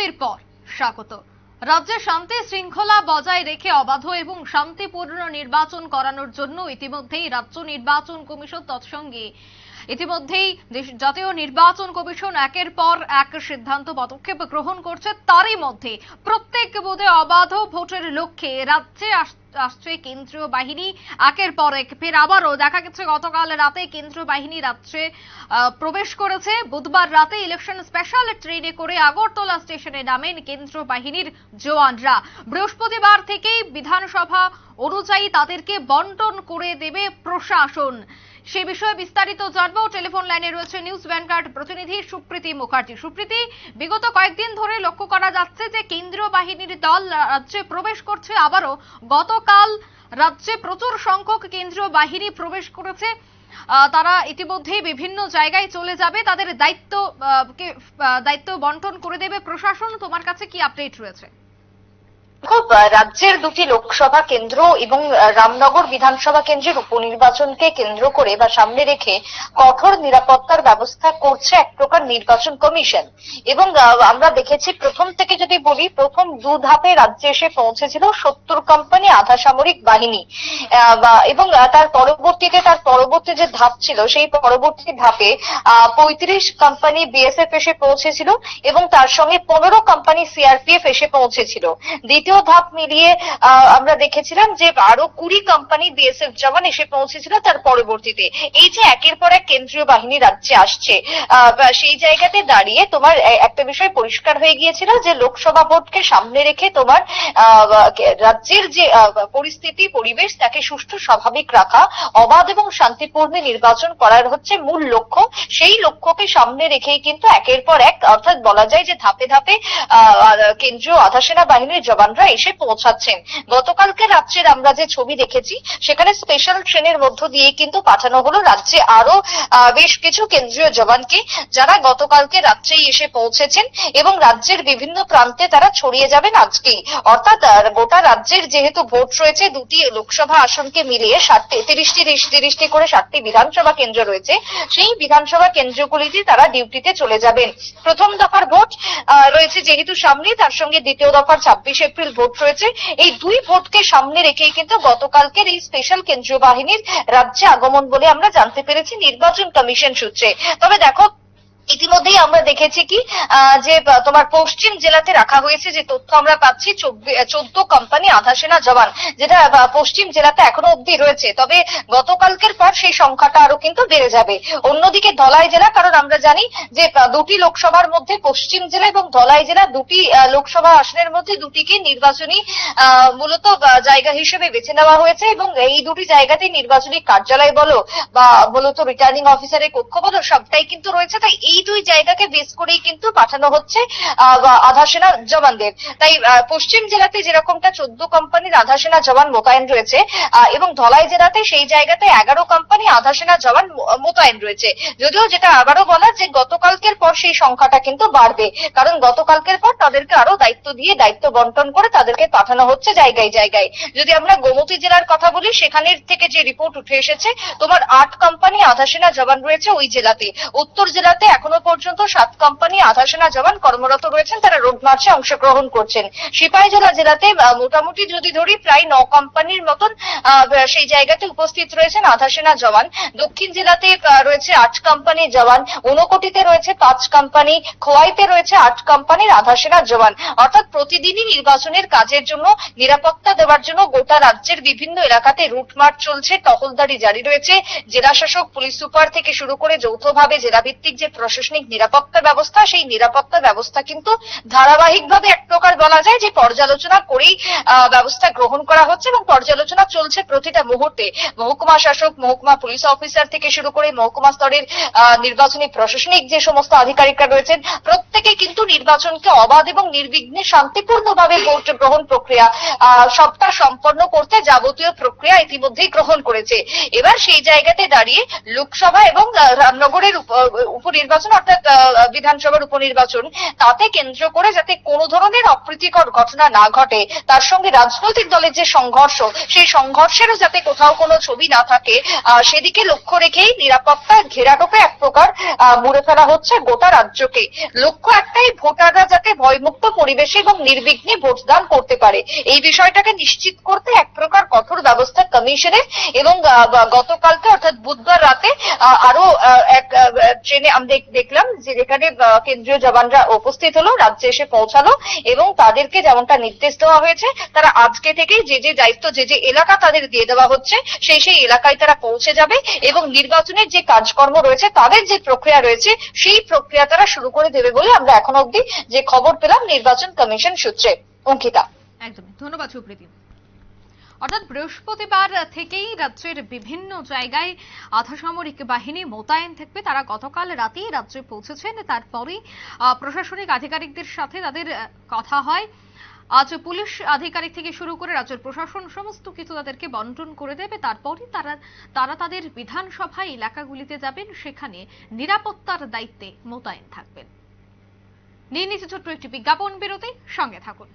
বিরতির পর স্বাগত। রাজ্যে শান্তি শৃঙ্খলা বজায় রেখে অবাধ এবং শান্তিপূর্ণ নির্বাচন করানোর জন্য ইতিমধ্যেই রাজ্য নির্বাচন কমিশন তৎসঙ্গে ইতিমধ্যেই জাতীয় নির্বাচন কমিশন একের পর এক সিদ্ধান্ত পদক্ষেপ গ্রহণ করছে। তারই মধ্যে প্রত্যেক বুধে অবাধ ভোটের লক্ষ্যে রাজ্যে আস- আসছে কেন্দ্রীয় বাহিনী। একের পর এক, ফের আবারও দেখা গেছে গতকাল রাতে কেন্দ্রীয় বাহিনী রাত্রে প্রবেশ করেছে। বুধবার রাতে ইলেকশন স্পেশাল ট্রেনে করে আগরতলা স্টেশনে নামেন কেন্দ্রীয় বাহিনীর জওয়ানরা। বৃহস্পতিবার থেকেই বিধানসভা অনুযায়ী তাদেরকে বন্টন করে দেবে প্রশাসন। সে বিষয়ে বিস্তারিত জানব। টেলিফোন লাইনে রয়েছে নিউজ ভ্যানগার্ড প্রতিনিধি সুপ্রীতি মুখার্জি। সুপ্রীতি, বিগত কয়েকদিন ধরে লক্ষ্য করা যাচ্ছে যে কেন্দ্রীয় বাহিনীর দল রাজ্যে প্রবেশ করছে। আবারও গতকাল রাজ্যে প্রচুর সংখ্যক কেন্দ্রীয় বাহিনী প্রবেশ করেছে। তারা ইতিমধ্যেই বিভিন্ন জায়গায় চলে যাবে। তাদের দায়িত্ব দায়িত্ব বন্টন করে দেবে প্রশাসন। তোমার কাছে কি আপডেট রয়েছে? রাজ্যের দুটি লোকসভা কেন্দ্র এবং রামনগর বিধানসভা কেন্দ্রের উপনির্বাচনকে কেন্দ্র করে বা সামনে রেখে কঠোর নিরাপত্তার ব্যবস্থা করছে এক প্রকার নির্বাচন কমিশন। এবং আমরা দেখেছি প্রথম থেকে যদি বলি, প্রথম দু ধাপে রাজ্যে এসে পৌঁছেছিল সত্তর কোম্পানি আধা সামরিক বাহিনী। এবং তার পরবর্তীতে, তার পরবর্তী যে ধাপ ছিল, সেই পরবর্তী ধাপে পঁয়ত্রিশ কোম্পানি বিএসএফ এসে পৌঁছেছিল এবং তার সঙ্গে পনেরো কোম্পানি সিআরপিএফ এসে পৌঁছেছিল। দ্বিতীয় ধাপ মিলিয়ে আমরা দেখেছিলাম যে আরও কুড়ি কোম্পানি বিএসএফ জওয়ান এসে পৌঁছেছিল তার পরবর্তীতে। এই যে একের পর এক কেন্দ্রীয় বাহিনী রাজ্যে আসছে সেই জায়গাতে দাঁড়িয়ে তোমার একটা বিষয় পরিষ্কার হয়ে গিয়েছিল যে লোকসভা ভোটকে সামনে রেখে তোমার রাজ্যের যে পরিস্থিতি, পরিবেশ, তাকে সুষ্ঠু, স্বাভাবিক রাখা, অবাধ এবং শান্তিপূর্ণ নির্বাচন করার হচ্ছে মূল লক্ষ্য। সেই লক্ষ্যকে সামনে রেখেই কিন্তু একের পর এক, অর্থাৎ বলা যায় যে ধাপে ধাপে কেন্দ্রীয় আধা সেনা বাহিনীর জওয়ানরা এসে পৌঁছাচ্ছেন। গতকালকে রাজ্যের আমরা যে ছবি দেখেছি, সেখানে স্পেশাল ট্রেনের মধ্য দিয়ে কিন্তু পাঠানো হলো রাজ্যে আরও বেশ কিছু কেন্দ্রীয় জওয়ানকে, যারা গতকালকে রাত্রেই এসে পৌঁছেছেন এবং রাজ্যের বিভিন্ন প্রান্তে তারা ছড়িয়ে যাবেন আজকেই। অর্থাৎ গোটা রাজ্যের যেহেতু ভোট রয়েছে, দুটি লোকসভা আসনকে মিলিয়ে ষাটটি তিরিশটি তিরিশটি করে ষাটটি বিধানসভা কেন্দ্র রয়েছে। সেই বিধানসভা কেন্দ্রগুলিতে তারা ডিউটিতে চলে যাবেন। প্রথম দফার ভোট রয়েছে যেহেতু সামনে, তার সঙ্গে দ্বিতীয় দফার ছাব্বিশ এপ্রিল ভোট রয়েছে। এই দুই ভোটকে সামনে রেখেই কিন্তু গতকালকের এই স্পেশাল কেন্দ্রীয় বাহিনীর রাজ্যে আগমন বলে আমরা জানতে পেরেছি নির্বাচন কমিশন সূত্রে। তবে দেখো ইতিমধ্যেই আমরা দেখেছি কি যে তোমার পশ্চিম জেলাতে রাখা হয়েছে যে তথ্য আমরা পাচ্ছি চোদ্দ কোম্পানি আধা সেনা জওয়ান, যেটা পশ্চিম জেলাতে এখনও অব্দি রয়েছে। তবে গতকালকের পর সেই সংখ্যাটা আরও কিন্তু বেড়ে যাবে। অন্যদিকে ধলাই জেলা, কারণ আমরা জানি যে দুটি লোকসভার মধ্যে পশ্চিম জেলা এবং ধলাই জেলা দুটি লোকসভা আসনের মধ্যে দুটিকে নির্বাচনী মূলত জায়গা হিসেবে বেছে নেওয়া হয়েছে এবং এই দুটি জায়গাতেই নির্বাচনী কার্যালয় বলো বা মূলত রিটার্নিং অফিসারের কক্ষ বলো সবটাই কিন্তু রয়েছে। তাই এই দুই জায়গাকে বেস করেই কিন্তু পাঠানো হচ্ছে আহ, বা আধা সেনা জওয়ানদের। তাই পশ্চিম জেলাতে যেরকমটা চোদ্দ কোম্পানির আধা সেনা জওয়ান মোতায়েন রয়েছে এবং ধলাই জেলাতে সেই জায়গাতে এগারো কোম্পানি আধা সেনা জওয়ান মোতায়েন রয়েছে। যদিও যেটা আবারও বলা যে গতকালকের পর সেই সংখ্যাটা কিন্তু বাড়বে কারণ গতকালকের পর তাদেরকে আরও দায়িত্ব দিয়ে দায়িত্ব বন্টন করে তাদেরকে পাঠানো হচ্ছে জায়গায় জায়গায়। যদি আমরা গোমতী জেলার কথা বলি সেখানের থেকে যে রিপোর্ট উঠে এসেছে তোমার আট কোম্পানি আধা সেনা জওয়ান রয়েছে ওই জেলাতে। উত্তর জেলাতে এখনও পর্যন্ত সাত কোম্পানি আধা সেনা জওয়ান কর্মরত রয়েছেন, তারা রোড মার্চে অংশগ্রহণ করছেন। সিপাহীজলা জেলাতে মোটামুটি যদি ধরি, প্রায় ন কোম্পানির মতন সেই জায়গাতে উপস্থিত রয়েছেন আধা সেনা জওয়ান। দক্ষিণ জেলাতে রয়েছে আট কোম্পানি জওয়ান, ঊনকোটিতে রয়েছে পাঁচ কোম্পানি খোয়াইতে রয়েছে আট কোম্পানির আধা সেনা জওয়ান। অর্থাৎ প্রতিদিনই নির্বাচনের কাজের জন্য, নিরাপত্তা দেওয়ার জন্য গোটা রাজ্যের বিভিন্ন এলাকাতে রুটমার্চ চলছে, টহলদারি জারি রয়েছে। জেলা শাসক পুলিশ সুপার থেকে শুরু করে যৌথভাবে জেলাভিত্তিক যে প্রশাসনিক নিরাপত্তা ব্যবস্থা, সেই নিরাপত্তা ব্যবস্থা কিন্তু ধারাবাহিকভাবে এক প্রকার বলা যায় যে পর্যালোচনা করেই ব্যবস্থা গ্রহণ করা হচ্ছে এবং পর্যালোচনা চলছে প্রতিটা মুহূর্তে। মহকুমা শাসক, মহকুমা পুলিশ অফিসার থেকে শুরু করে মহকুমা স্তরের নির্বাচনী প্রশাসনিক যে সমস্ত আধিকারিকরা রয়েছেন, প্রত্যেকে কিন্তু নির্বাচনকে অবাধ এবং নির্বিঘ্নে শান্তিপূর্ণভাবে ভোট গ্রহণ প্রক্রিয়া সবটা সম্পন্ন করতে যাবতীয় প্রক্রিয়া ইতিমধ্যেই গ্রহণ করেছে। এবার সেই জায়গাতে দাঁড়িয়ে লোকসভা এবং রামনগরের উপ- উপনির্বাচন নির্বাচন অর্থাৎ বিধানসভার উপনির্বাচন, তাতে কেন্দ্র করে যাতে কোনো ধরনের অপ্রীতিকর ঘটনা না ঘটে, তার সঙ্গে রাজনৈতিক দলের যে সংঘর্ষ, সেই সংঘর্ষেরও যাতে কোথাও কোনো ছবি না থাকে সেদিকে লক্ষ্য রেখেই নিরাপত্তা ঘেরাটোকে এক প্রকার মুড়ে ফেলা হচ্ছে গোটা রাজ্যকে। লক্ষ্য একটাই, ভোটাররা যাতে ভয়মুক্ত পরিবেশে এবং নির্বিঘ্নে ভোটদান করতে পারে। এই বিষয়টাকে নিশ্চিত করতে এক প্রকার কঠোর ব্যবস্থা কমিশনের এবং গতকালকে অর্থাৎ বুধবার রাতে আরও এক ট্রেনে আমি দেখ- দেখলাম যে যেখানে কেন্দ্রীয় জওয়ানরা উপস্থিত হলো, রাজ্যে এসে পৌঁছালো এবং তাদেরকে যেমনটা নির্দেশ দেওয়া হয়েছে, তারা আজকে থেকেই যে যে দায়িত্ব, যে যে এলাকা তাদের দিয়ে দেওয়া হচ্ছে, সেই সেই এলাকায় তারা পৌঁছে যাবে এবং নির্বাচনের যে কাজকর্ম রয়েছে, তাদের যে প্রক্রিয়া রয়েছে, সেই প্রক্রিয়া তারা শুরু করে দেবে বলে আমরা এখন অবধি যে খবর পেলাম নির্বাচন কমিশন সূত্রে। অঙ্কিতা। একদমই। ধন্যবাদ সুপ্রীতি। অর্থাৎ বৃহস্পতিবার থেকেই রাজ্যের বিভিন্ন জায়গায় আধাসামরিক বাহিনী মোতায়েন থাকবে। তারা গতকাল রাতেই রাজ্যে পৌঁছেছেন। তারপরে প্রশাসনিক আধিকারিকদের সাথে তাদের কথা হয়। আজ পুলিশ আধিকারিক থেকে শুরু করে রাজ্যের প্রশাসন সমস্ত কিছু তাদেরকে বন্টন করে দেবে। তারপরই তারা তারা তাদের বিধানসভা এলাকাগুলিতে যাবেন। সেখানে নিরাপত্তার দায়িত্বে মোতায়েন থাকবেন। নিয়ে ছোট্ট একটি বিজ্ঞাপন বিরতি। সঙ্গে থাকুন।